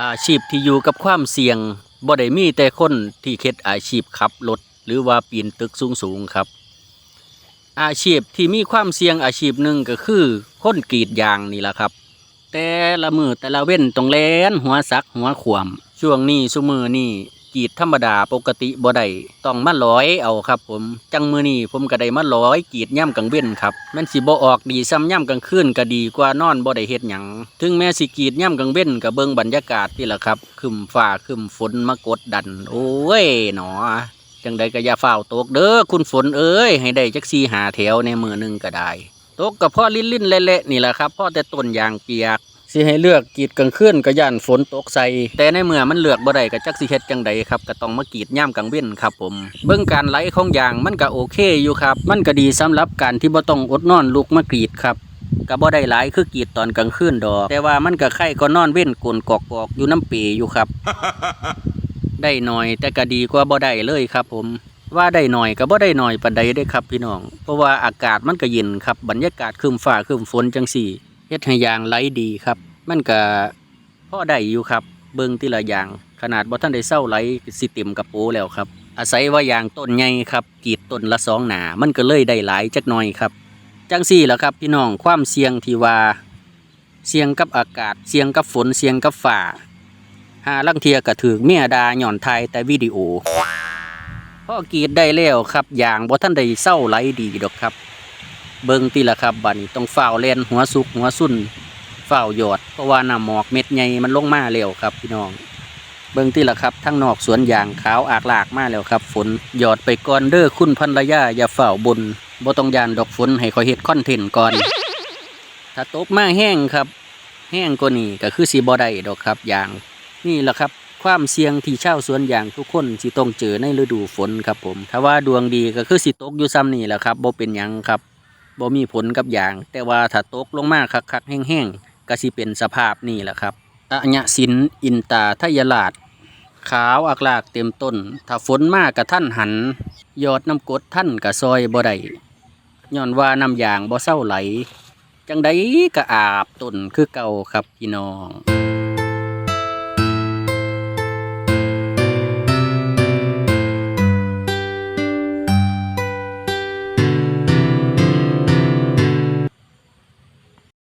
อาชีพที่อยู่กับความเสี่ยงบ่ได้มีแต่คนที่เค็ดอาชีพขับรถหรือว่าปีนตึกสูงๆครับ อาชีพที่มีความเสี่ยงอาชีพหนึ่งก็คือคนกรีดยางนี่แหละครับ แต่ละมือแต่ละเว้นตรงแลนหัวสักหัวขวม ช่วงนี้ซุมือนี่ กรีดธรรมดาปกติบ่ได้ต้องมาร้อยเอาครับ ผมจังมือนี้ผมก็ได้มาร้อยกรีดย่ำกลางเว้นครับแมันสิบ่ออกดีซ้ำย่ำกลางคืนก็ดีกว่านอนบ่ได้เฮ็ดหยังถึงแม้สิกรีดย่ำกลางเว้นก็เบิ่งบรรยากาศนี่แหละครับคึมฟ้าคึมฝนมากดดัน โอ้ยหนอจังใดก็อย่าเฝ้าวตกเด้อคุณฝนเอ้ยให้ได้จักซีหาแถวในมือหนึ่งก็ได้ ตกกับพ่อลิ้นลิ้นเละๆนี่แหละครับพ่อแต่ต้นยางเปียก สิให้เลือกกรีดกลางคืนก็ย่านฝนตกใส่แต่ในเมื่อมันเลือกบ่ได้ก็จักสิเฮ็ดจังใดครับก็ต้องมากรีดย่ามกลางเว้นครับผม เบิ่งการไหลของยางมันก็โอเคอยู่ครับ มันก็ดีสำหรับการที่บ่ต้องอดนอนลุกมากรีดครับก็บ่ได้หลายคือกรีดตอนกลางคืนดอก แต่ว่ามันก็ไข่ก็นอนเว้นกลนกอกๆอยู่น้ำเปอยู่ครับ ได้หน่อยแต่ก็ดีกว่าบ่ได้เลยครับ ผมว่าได้หน่อยก็บ่ได้หน่อยปานใดเด้ครับพี่น้อง เพราะว่าอากาศมันก็เย็นครับบรรยากาศครึมฟ้าครึมฝนจังสี่ เฮ็ดให้ยางไหลดีครับ มันก็พอได้อยู่ครับ เบิ่งทีละอย่าง ขนาดบ่ทันได้เศร้าไหลสิเต็มกระโปรงแล้วครับ อาศัยว่ายางต้นใหญ่ครับกีดต้นละสองหนา มันก็เลยได้หลายจักหน่อยครับ จังสี่แหละครับพี่น้องความเสี่ยงที่ว่าเสี่ยงกับอากาศเสี่ยงกับฝนเสี่ยงกับฟ้าหาลังเทียก็ถือเมียดาหย่อนไทยแต่วิดีโอพ่อกีดได้แล้วครับยางบ่ท่านได้เศร้าไหลดีดอกครับ เบิ่งตีละครับบัดนี้ต้องฝ้าวเล่นหัวสุกหัวสุ่นฝ้าวหยอดเพราะว่าน้ำหมอกเม็ดใหญ่มันลงมาแล้วครับพี่น้อง เบิ่งตีละครับทั้งนอกสวนยางขาวอากลากมาแล้วครับ ฝนหยอดไปก่อนเด้อคุณพันรยาอย่าฝ้าวบนบ่ต้องยานดอกฝนให้คอยเฮ็ดคอนเทนต์ก่อน ถ้าตกมาแห้งครับ แห้งกว่านี้ก็คือสิบ่ได้ดอกครับยาง นี่แหละครับความเสี่ยงที่ชาวสวนยางทุกคนสิต้องเจอในฤดูฝนครับผม ถ้าว่าดวงดีก็คือสิตกอยู่ซ้ำนี่แหละครับบ่เป็นหยังครับ บ่มีผลกับยาง แต่ว่าถ้าตกลงมาคักๆแห้งๆก็สิเป็นสภาพนี่แหละครับอะญะสินอินตาทยลาดขาวอักลากเต็มต้น ถ้าฝนมากกับท่านหัน ยอดน้ำกดท่านกะซอยบ่ได้ย้อนว่าน้ำยางบ่เศร้าไหล จังใดก็อาบต้นคือเก่าครับพี่น้อง